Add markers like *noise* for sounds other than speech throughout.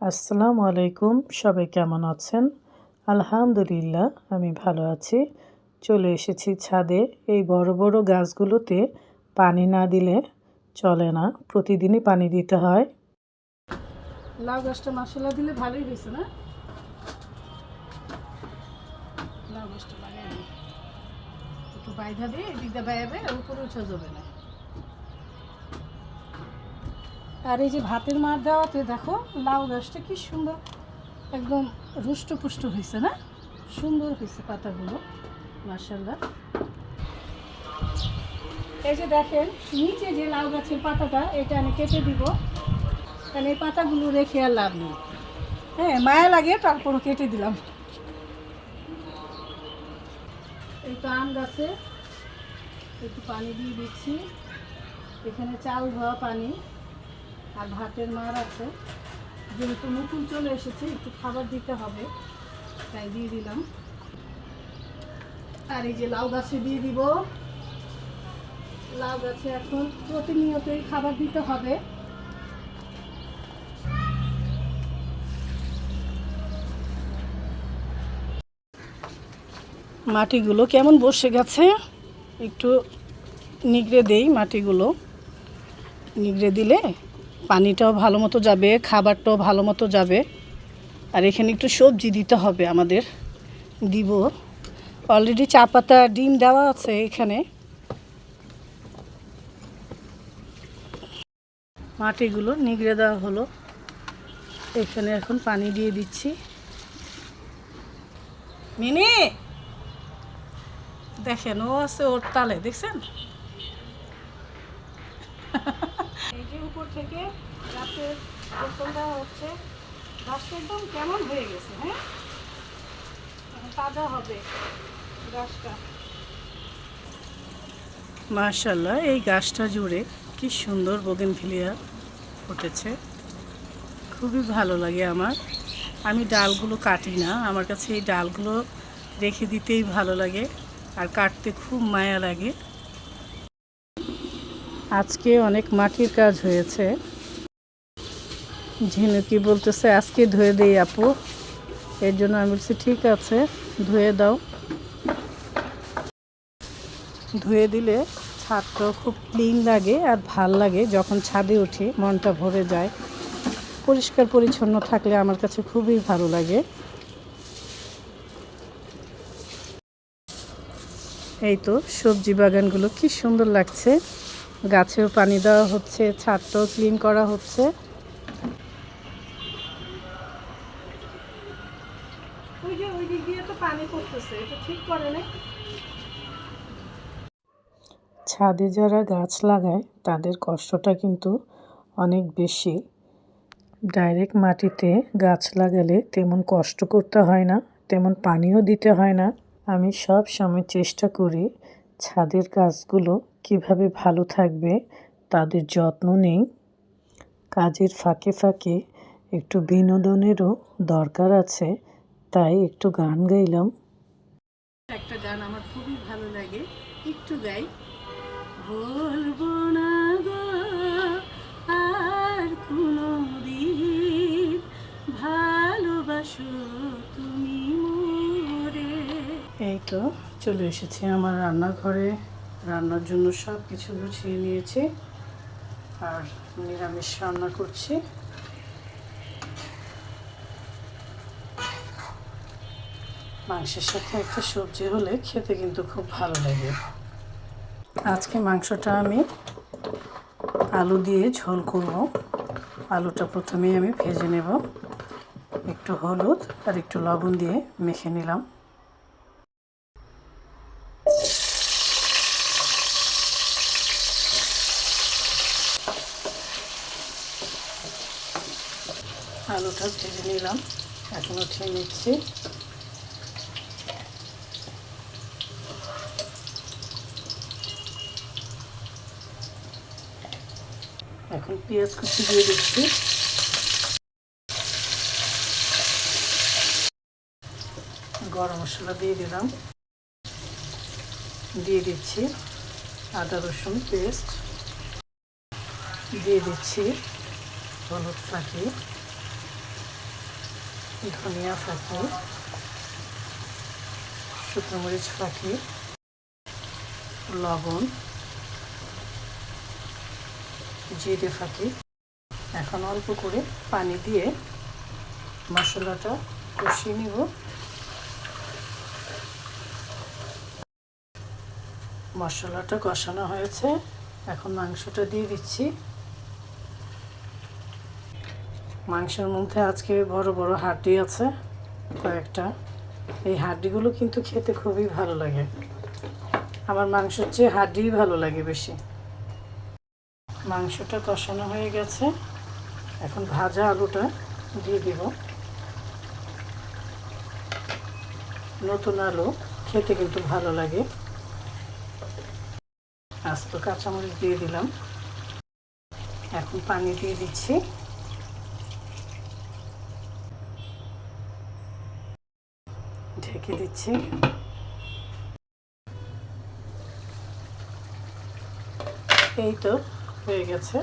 আসসালামু আলাইকুম, সবাই কেমন আছেন? আলহামদুলিল্লাহ, আমি ভালো আছি। চলে এসেছি ছাদে। এই বড় বড় গাছগুলোতে পানি না দিলে চলে না, প্রতিদিনই পানি দিতে হয়। লাউ গাছটা মশলা দিলে ভালোই হয়েছে না? লাউ গাছটা লাগাই একটু বাইধা দিয়ে এদিকটা বাইয়াবে উপরে উঠে যাবে না। আর এই যে ভাতের মার দেওয়াতে দেখো, লাউ গাছটা কি সুন্দর, একদম রুষ্টপুষ্ট হয়েছে, না? সুন্দর হয়েছে পাতাগুলো মার্শাল্লাহ এই যে দেখেন, নিচে যে লাউ গাছের পাতাটা, এটা আমি কেটে দিব। কারণ এই পাতাগুলো রেখে আর লাভ নেই। হ্যাঁ মায়া লাগে, তারপরও কেটে দিলাম। এই তো আম গাছে একটু পানি দিয়ে দিচ্ছি। এখানে চাল ধোয়া পানি। আর ভাতের মার আছে। যেহেতু নতুন চলে এসেছে, একটু খাবার দিতে হবে, তাই দিয়ে দিলাম। আর এই যে লাউ গাছে দিয়ে দিব। লাউ গাছে এখন প্রতিনিয়তই খাবার দিতে হবে। মাটিগুলো কেমন বসে গেছে? একটু নিগড়ে দেই মাটিগুলো। নিগড়ে দিলে পানিটাও ভালো মতো যাবে, খাবারটাও ভালো মতো যাবে। আর এখানে একটু সবজি দিতে হবে আমাদের। দিব। অলরেডি চা পাতা, ডিম দেওয়া আছে এখানে। মাটিগুলো নিগড়ে দেওয়া হলো। এখানে এখন পানি দিয়ে দিচ্ছি। মিনি! দেখেন, ও আছে ওর তালে, দেখছেন? *laughs* এই উপর থেকে গাছের দেওয়া হচ্ছে গাছটা একদম কেমন হয়ে গেছে হ্যাঁ? তাজা হবে গাছটা। মার্শাল্লাহ এই গাছটা জুড়ে কি সুন্দর বোগেনভিলিয়া ফুটেছে। খুবই ভালো লাগে আমার। আমি ডালগুলো কাটি না, আমার কাছে এই ডালগুলো রেখে দিতেই ভালো লাগে, আর কাটতে খুব মায়া লাগে। আজকে অনেক মাটির কাজ হয়েছে। ঝিনুকি বলতেছে, আজকে ধুয়ে দেই আপু। এর জন্য আমি বলছি, ঠিক আছে, ধুয়ে দাও। ধুয়ে দিলে ছাদটাও খুব ক্লিন লাগে আর ভালো লাগে যখন ছাদে উঠি, মনটা ভরে যায়। পরিষ্কার পরিচ্ছন্ন থাকলে আমার কাছে খুবই ভালো লাগে। এই তো সবজি বাগানগুলো কি সুন্দর লাগছে। গাছেও পানি দেওয়া হচ্ছে ছাদটাও ক্লিন করা হচ্ছে। ছাদে যারা গাছ লাগায় তাদের কষ্টটা কিন্তু অনেক বেশি। ডাইরেক্ট মাটিতে গাছ লাগালে তেমন কষ্ট করতে হয় না তেমন পানিও দিতে হয় না। আমি সব সময় চেষ্টা করি ছাদের গাছগুলো কীভাবে ভালো থাকবে তাদের যত্ন নেই। কাজের ফাঁকে ফাঁকে একটু বিনোদনেরও দরকার আছে তাই একটু গান গাইলাম। একটা গান আমার খুবই ভালো লাগে একটু গাই। বলব না গো আর কোনো দিন ভালোবাসো তুমি মোরে। এই তো চলে এসেছি আমার রান্নাঘরে। রান্নার জন্য সব কিছু গুছিয়ে নিয়েছি। আর নিরামিষ রান্না করছি। মাংসের সাথে একটা সবজি হলে খেতে কিন্তু খুব ভালো লাগে। আজকে মাংসটা আমি আলু দিয়ে ঝোল করব। আলুটা প্রথমেই আমি ভেজে নেব। একটু হলুদ আর একটু লবণ দিয়ে মেখে নিলাম। আলুটা ভেজে নিলাম। এখন উঠিয়ে নিচ্ছি। এখন পেঁয়াজ কুচি দিয়ে দিচ্ছি। গরম মশলা দিয়ে দিলাম। দিয়ে দিচ্ছি আদা, রসুন পেস্ট। দিয়ে দিচ্ছি হলুদ ফাঁকি। ধনিয়া ফাঁকি শুকনো মরিচ ফাঁকি, লবণ, জিরে ফাঁকি। এখন অল্প করে পানি দিয়ে মশলাটা কষিয়ে নিব। মশলাটা কষানো হয়েছে। এখন মাংসটা দিয়ে দিচ্ছি। মাংসের মধ্যে আজকে বড় বড় হাড্ডি আছে, কয়েকটা। এই হাড্ডিগুলো কিন্তু খেতে খুবই ভালো লাগে। আমার মাংসের চেয়ে হাড্ডিই ভালো লাগে বেশি। মাংসটা কষানো হয়ে গেছে। এখন ভাজা আলুটা দিয়ে দিব। নতুন আলু খেতে কিন্তু ভালো লাগে। আস্ত কাঁচামরিচ দিয়ে দিলাম। এখন পানি দিয়ে দিচ্ছি। ঢেকে দিচ্ছি। এই তো হয়ে গেছে।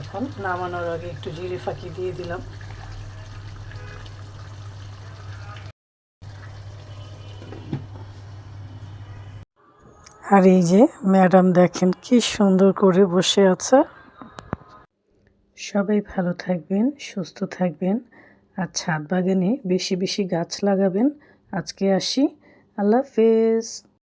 এখন নামানোর আগে একটু জিরে ফাঁকি দিয়ে দিলাম। আর এই যে ম্যাডাম দেখেন কি সুন্দর করে বসে আছে। সবাই ভালো থাকবেন, সুস্থ থাকবেন, আর ছাদ বাগানে বেশি বেশি গাছ লাগাবেন। আজকে আসি। আল্লাহ হাফেজ।